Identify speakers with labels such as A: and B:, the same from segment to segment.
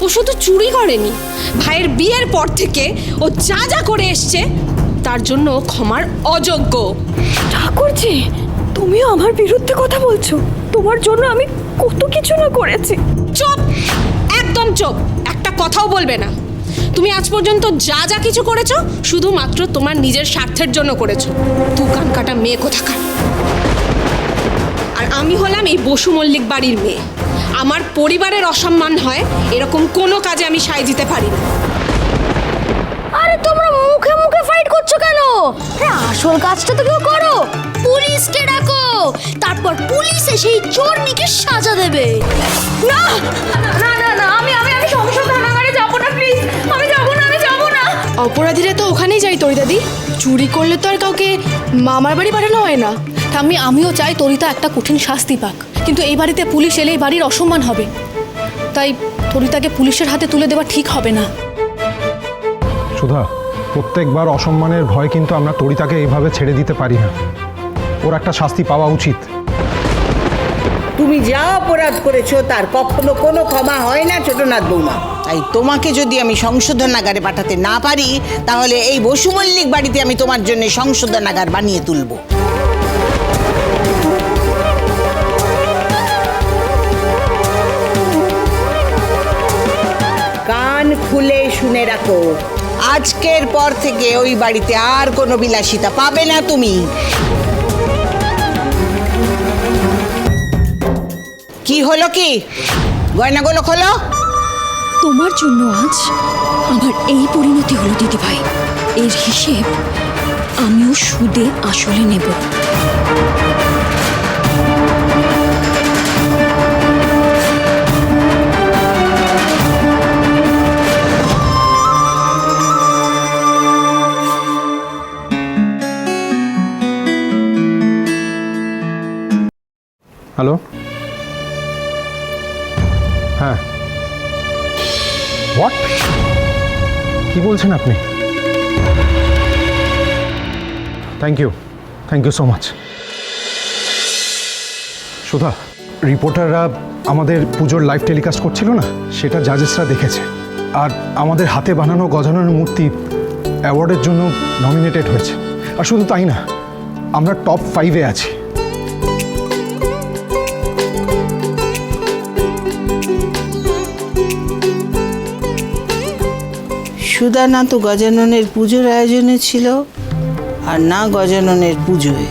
A: ও শুধু চুরি করেনি। ভাইয়ের বিয়ের পর থেকে ও যা যা করে এসছে তার জন্য ক্ষমার অযোগ্য।
B: ঠাকুরজি তুমিও আমার বিরুদ্ধে কথা বলছো। তোমার জন্য আমি কত কিছু না করেছি।
A: চুপ! একদম চুপ! একটা কথাও বলবে না। তুমি আজ পর্যন্ত যা যা কিছু করেছ শুধুমাত্র তোমার নিজের স্বার্থের জন্য করেছ। দোকান কাটা মেয়ে কোথাকার? আর আমি হলাম এই বসু মল্লিক বাড়ির মেয়ে। আমার পরিবারের অসম্মান হয় এরকম কোনো কাজে আমি সায় দিতে পারি না।
B: আরে তোমরা মুখে মুখে ফাইট করছ কেন? আরে আসল কাজটা তো কেউ করো। পুলিশকে ডাকো। তারপর পুলিশ এসে এই চোরনিকে সাজা দেবে। না না না না আমি আমি আমি সংসদ থানাগারে যাব না প্লিজ আমি যাব না আমি যাব না।
C: অপরাধীরা তো ওখানেই যাই তোরি দাদি। চুরি করলে তো আর কাউকে মামার বাড়ি পাঠানো হয় না। আমি আমিও চাই তরিতা একটা কঠিন শাস্তি পাক। কিন্তু এই বাড়িতে পুলিশ এলে এই বাড়ির অসম্মান হবে। তাই তরিতাকে পুলিশের হাতে তুলে দেওয়া ঠিক হবে না।
D: সুধা প্রত্যেকবার অসম্মানের ভয় কিন্তু আমরা তরিতাকে এইভাবে ছেড়ে দিতে পারি না। ওর একটা শাস্তি পাওয়া উচিত।
E: তুমি যা অপরাধ করেছ তার কখনো কোনো ক্ষমা হয় না ছোটনাথ বৌমা। তাই তোমাকে যদি আমি সংশোধনাগারে পাঠাতে না পারি তাহলে এই বসুমল্লিক বাড়িতে আমি তোমার জন্য সংশোধনাগার বানিয়ে তুলবো। খুলে শুনে রাখো। আজকের পর থেকে ওই বাড়িতে আর কোনো বিলাসিতা পাবে না তুমি। কি হলো কি? গয়নাগুলো খোলো।
B: তোমার জন্য আজ আমার এই পরিণতি হলো দিদি ভাই এর হিসেব আমিও সুদে আসলে নেব।
D: হ্যালো? হ্যাঁ। হোয়াট কি বলছেন আপনি? Thank you thank you so much Sudha রিপোর্টাররা আমাদের পুজোর লাইভ টেলিকাস্ট করছিল না? সেটা জাজেসরা দেখেছে। আর আমাদের হাতে বানানো, গজানোর মূর্তি অ্যাওয়ার্ডের জন্য নমিনেটেড হয়েছে। আর শুধু তাই না, আমরা টপ ফাইভে আছি।
E: সুদা না তো গজাননের পুজোর আয়োজনে ছিল আর না গজাননের পুজোয়।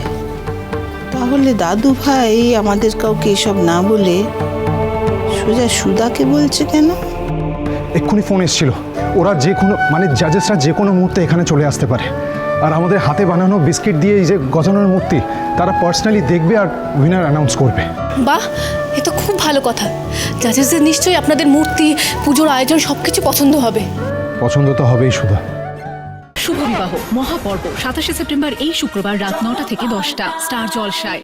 E: তাহলে দাদু ভাই আমাদের কাউকে এসব না বলে সোজা সুদাকে বলছে কেন?
D: এক্ষুনি ফোন এসেছিল। ওরা যে কোনো মানে জাজেসরা যে কোনো মুহূর্তে এখানে চলে আসতে পারে। আর আমাদের হাতে বানানো বিস্কিট দিয়ে এই যে গজানোর মূর্তি তারা পার্সোনালি দেখবে আর উইনার অ্যানাউন্স করবে।
C: বাহ এ তো খুব ভালো কথা। জাজেসদের নিশ্চয়ই আপনাদের মূর্তি পুজোর আয়োজন সব কিছু পছন্দ হবে।
D: পছন্দ তো হবেই সুধা
F: শুভ বিবাহ, মহাপর্ব, সাতাশে সেপ্টেম্বর এই শুক্রবার রাত নটা থেকে দশটা, স্টার জলসায়।